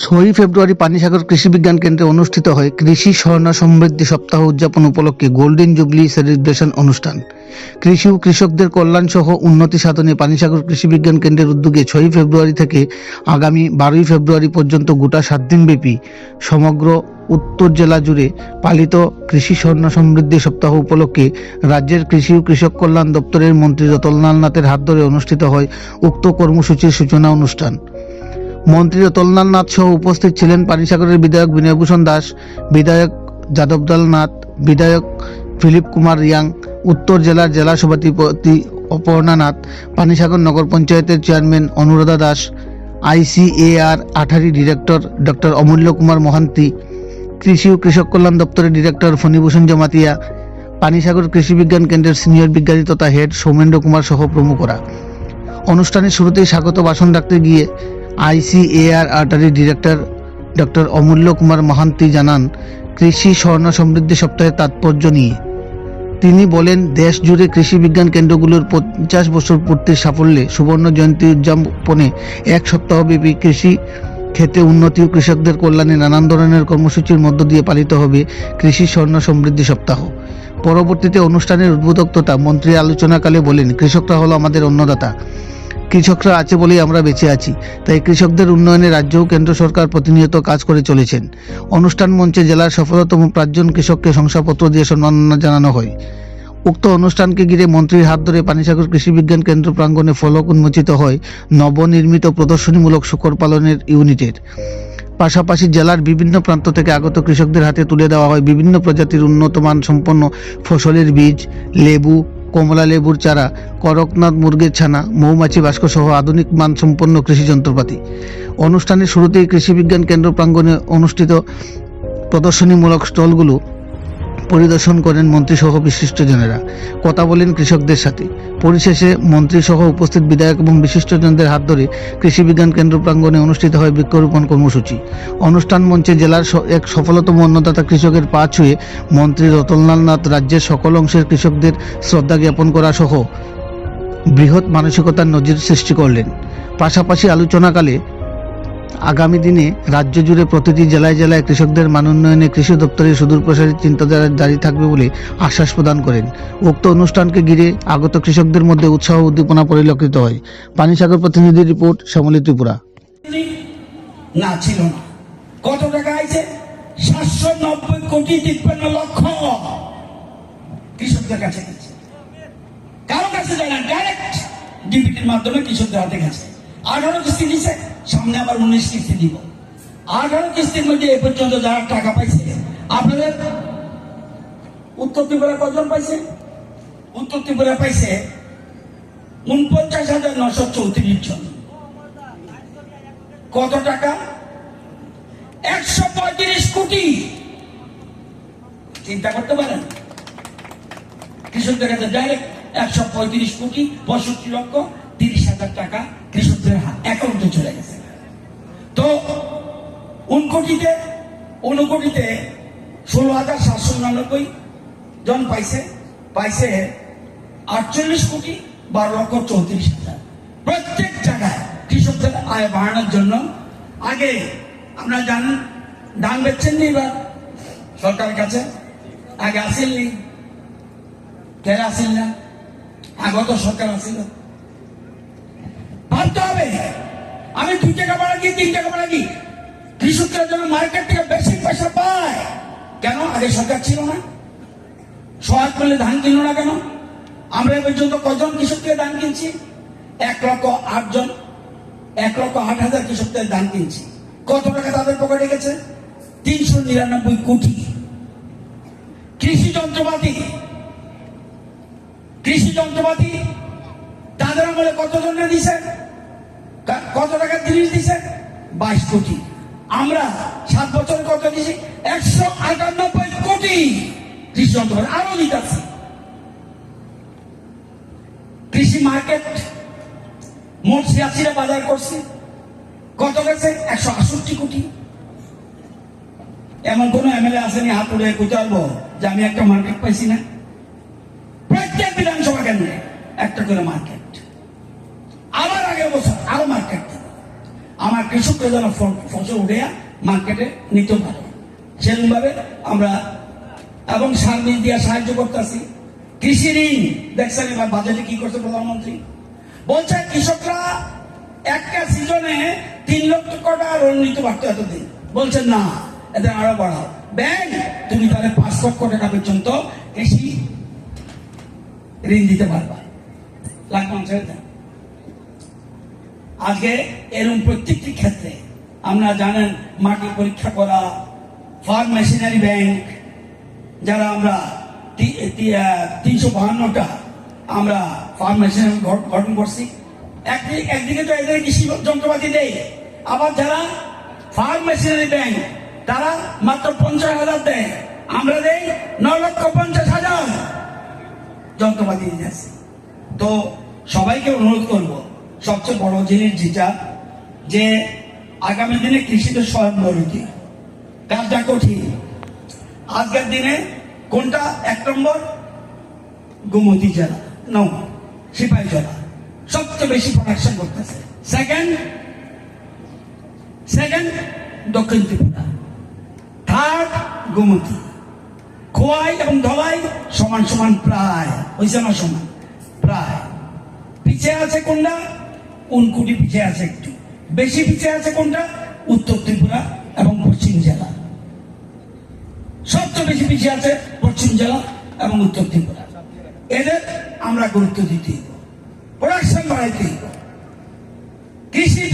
ছয়ই ফেব্রুয়ারি পানিসাগর কৃষি বিজ্ঞান কেন্দ্রে অনুষ্ঠিত হয় কৃষি স্বর্ণ সমৃদ্ধি সপ্তাহ উদযাপন উপলক্ষে গোল্ডেন জুবলি সেলিব্রেশন অনুষ্ঠান। কৃষি ও কৃষকদের কল্যাণ সহ উন্নতি সাধনে পানিসাগর কৃষি বিজ্ঞান কেন্দ্রের উদ্যোগে ছয়ই ফেব্রুয়ারি থেকে আগামী বারোই ফেব্রুয়ারি পর্যন্ত গোটা সাত দিনব্যাপী সমগ্র উত্তর জেলা জুড়ে পালিত কৃষি স্বর্ণ সমৃদ্ধি সপ্তাহ উপলক্ষে রাজ্যের কৃষি ও কৃষক কল্যাণ দপ্তরের মন্ত্রী রতনলাল নাথের হাত ধরে অনুষ্ঠিত হয় উক্ত কর্মসূচির সূচনা অনুষ্ঠান। মন্ত্রী রতনলাল নাথ সহ উপস্থিত ছিলেন পানিসাগরের বিধায়ক বিনয়ভূষণ দাস, বিধায়ক যাদবদল নাথ, বিধায়ক ফিলিপ কুমার রিয়াং, উত্তর জেলার জেলা সভাধিপতি অপর্ণা নাথ, পানিসাগর নগর পঞ্চায়েতের chairman Anuradha Das, ICAR Atari director doctor Amulya Kumar Mohanty, কৃষি ও কৃষক কল্যাণ দপ্তরের ডিরেক্টর ফণিভূষণ জমাতিয়া, পানিসাগর কৃষি বিজ্ঞান কেন্দ্রের সিনিয়র বিজ্ঞানী তথা হেড সৌমেন্দ্র কুমার সহ প্রমুখরা। অনুষ্ঠানের শুরুতেই স্বাগত ভাষণ রাখতে গিয়ে ICAR artery director doctor Amulya Kumar Mohanty জানান, কৃষি স্বর্ণ সমৃদ্ধি সপ্তাহের তাৎপর্য নিয়ে। তিনি বলেন, দেশ জুড়ে কৃষি বিজ্ঞান কেন্দ্রগুলোর পঞ্চাশ বছর পূর্তির সাফল্যে সুবর্ণ জয়ন্তী উদযাপনে এক সপ্তাহব্যাপী কৃষি ক্ষেত্রে উন্নতি ও কৃষকদের কল্যাণে নানান ধরনের কর্মসূচির মধ্য দিয়ে পালিত হবে কৃষি স্বর্ণ সমৃদ্ধি সপ্তাহ। পরবর্তীতে অনুষ্ঠানের উদ্বোধক তথা মন্ত্রী আলোচনাকালে বলেন, কৃষকরা হলো আমাদের অন্নদাতা। কৃষকরা আছে বলেই আমরা বেঁচে আছি। তাই কৃষকদের উন্নয়নে রাজ্য ও কেন্দ্র সরকার প্রতিনিয়ত কাজ করে চলেছেন। অনুষ্ঠান মঞ্চে জেলার সফলতম পাঁচজন কৃষককে শংসাপত্র দিয়ে সম্মাননা জানানো হয়। উক্ত অনুষ্ঠানকে ঘিরে মন্ত্রীর হাত ধরে পানিসাগর কৃষি বিজ্ঞান কেন্দ্র প্রাঙ্গণে ফলক উন্মোচিত হয় নবনির্মিত প্রদর্শনীমূলক শুকর পালনের ইউনিটের। পাশাপাশি জেলার বিভিন্ন প্রান্ত থেকে আগত কৃষকদের হাতে তুলে দেওয়া হয় বিভিন্ন প্রজাতির উন্নত সম্পন্ন ফসলের বীজ, লেবু কমলা লেবুর চারা, করকনাথ মুরগির ছানা, মৌমাছি বাস্ক সহ আধুনিক মানসম্পন্ন কৃষি যন্ত্রপাতি। অনুষ্ঠানের শুরুতেই কৃষি বিজ্ঞান কেন্দ্র প্রাঙ্গণে অনুষ্ঠিত প্রদর্শনীমূলক স্টলগুলো পরিদর্শন করেন মন্ত্রীসহ বিশিষ্টজনেরা। কথা বলেন কৃষকদের সাথে। পরিশেষে মন্ত্রীসহ উপস্থিত বিধায়ক এবং বিশিষ্টজনদের হাত ধরে কৃষি বিজ্ঞান কেন্দ্র প্রাঙ্গণে অনুষ্ঠিত হয় বৃক্ষরোপণ কর্মসূচি। অনুষ্ঠান মঞ্চে জেলার এক সফলতম অন্নদাতা কৃষকের পা ছুঁয়ে মন্ত্রী রতনলাল নাথ রাজ্যের সকল অংশের কৃষকদের শ্রদ্ধা জ্ঞাপন করা সহ বৃহৎ মানসিকতার নজির সৃষ্টি করলেন। পাশাপাশি আলোচনাকালে আগামী দিনে রাজ্য জুড়ে প্রতিটি জেলায় জেলায় কৃষকদের মান উন্নয়নে কৃষি দপ্তরের সুদূর সুদূরপ্রসারী চিন্তাধারা জারি থাকবে বলে আশ্বাস প্রদান করেন। উক্ত অনুষ্ঠানকে ঘিরে আগত কৃষকদের মধ্যে উৎসাহ উদ্দীপনা পরিলক্ষিত হয়। পানিসাগর প্রতিনিধি রিপোর্ট, শ্যামলী ত্রিপুরা। না, ছিল না। কত টাকা আইছে? সাতশো নব্বই কোটি তিপ্পান্ন লক্ষ। কৃষকদের কাছে গেছে। কারও কাছে যায় না ডাইরেক্ট ডিবিটির মাধ্যমে কৃষকদের হাতে গেছে। আঠারো কিস্তি দিছে সামনে আবার উনিশ কিস্তি দিব। আঠারো কিস্তির মধ্যে এ পর্যন্ত যারা টাকা পাইছে, আপনাদের উত্তর ত্রিপুরা কজন পাইছে? উত্তর ত্রিপুরা পাইছে উনপঞ্চাশ হাজার নশো চৌত্রিশ জন। কত টাকা? একশো পঁয়ত্রিশ কোটি। চিন্তা করতে পারেন। কৃষকদের কাছে ডাইরেক্ট একশো পঁয়ত্রিশ কোটি, পঁয়ষট্টি লক্ষ তিরিশ হাজার টাকা কৃষকদের অ্যাকাউন্টে চলে গেছে। তো উনকোটিতে উনকোটিতে ষোলো হাজার সাতশো উনানব্বই জন পাইছে পাইছে আটচল্লিশ কোটি বারো লক্ষ চৌত্রিশ হাজার। প্রত্যেক জায়গায় কৃষকদের আয় বাড়ানোর জন্য আগে আমরা জানেন ধান বেচছেন নি এবার সরকারের কাছে? আগে আসেননি কেন আসেন না। আগত সরকার আসিল ভাবতে হবে। আমি দুই টাকা বাড়াকি তিন টাকা বাড়াকি কৃষকরা যেন মার্কেট থেকে বেশি পয়সা পায়। কেন? আগে সরকার ছিল না। সহায়ক করলে ধান কিনলো না কেন? আমরা পর্যন্ত কজন কৃষক থেকে ধান কিনছি? এক লক্ষ আট জন। এক লক্ষ আট হাজার কৃষকদের ধান কিনছি। কত টাকা তাদের পকেটে গেছে? তিনশো নিরানব্বই কোটি। কৃষি যন্ত্রপাতি। কৃষি যন্ত্রপাতি আমলে কত জনের দিছে কত টাকা জিনিস দিছে? বাইশ কোটি। আমরা সাত বছর কত দিছি? একশো আটানব্বই কোটি। কৃষি যন্ত্রপাতি আরও কৃষি মার্কেট মোট ছিয়াশিটা বাজার করছে। কত গেছে? একশো আষট্টি কোটি। এমন কোন এমএলএ আসেনি হাত কইতে পারব যে আমি একটা মার্কেট পাইছি না? প্রত্যেক বিধানসভা কেন্দ্রে একটা করে মার্কেট। বছর আরও মার্কেট আমার কৃষকরা যেন ফসল উঠে মার্কেটে নিতে পারে। সেরকম ভাবে আমরা এবং সার বীজ সাহায্য করতেছি। কৃষি ঋণ, দেখছেন এবার বাজেটে কি করছে প্রধানমন্ত্রী? বলছে, কৃষকরা একটা সিজনে তিন লক্ষ টাকা ঋণ নিতে পারতো এতদিন। বলছেন না, এদের আরও বাড়াও। ব্যাংক, তুমি তাহলে পাঁচ লক্ষ টাকা পর্যন্ত কৃষি ঋণ দিতে পারবা। ছেড়ে দেন। আজকে এরকম প্রত্যেকটি ক্ষেত্রে আমরা জানেন মাটি পরীক্ষা করা ফার্ম মেশিনারি ব্যাংক, যারা আমরা তিনশো বাহান্নটা আমরা ফার্ম মেশিনারি গঠন করছি। একদিকে তো এদের কৃষি যন্ত্রপাতি দেয় আবার যারা ফার্ম মেশিনারি ব্যাংক, তারা মাত্র পঞ্চাশ হাজার দেয়। আমরা দেই ন লক্ষ পঞ্চাশ হাজার। যন্ত্রপাতি আসছি তো সবাইকে অনুরোধ করব সবচেয়ে বড় জিনিস যেটা, যে আগামী দিনে কৃষিতে স্বয়ংবরতি কাজটা কঠিন। আজকের দিনে কোনটা এক নম্বর? গোমতী জেলা। নৌ সিপাহী জেলা। সবচেয়ে বেশি প্রোডাকশন করতেছে। সেকেন্ড সেকেন্ড দক্ষিণ ত্রিপুরা। থার্ড গোমতী। খোয়াই এবং ধলাই সমান সমান প্রায় হয়েছে না সমান। প্রায়। পিছিয়ে আছে কোনটা? উনকুটি পিছিয়ে আছে একটু? বেশি পিছিয়ে আছে কোনটা? উত্তর ত্রিপুরা এবং পশ্চিম জেলা। সবচেয়ে বেশি পিছিয়ে আছে পশ্চিম জেলা এবং উত্তর ত্রিপুরা। এদের আমরা গুরুত্ব দিতে প্রোডাকশন বাড়াইতে কৃষি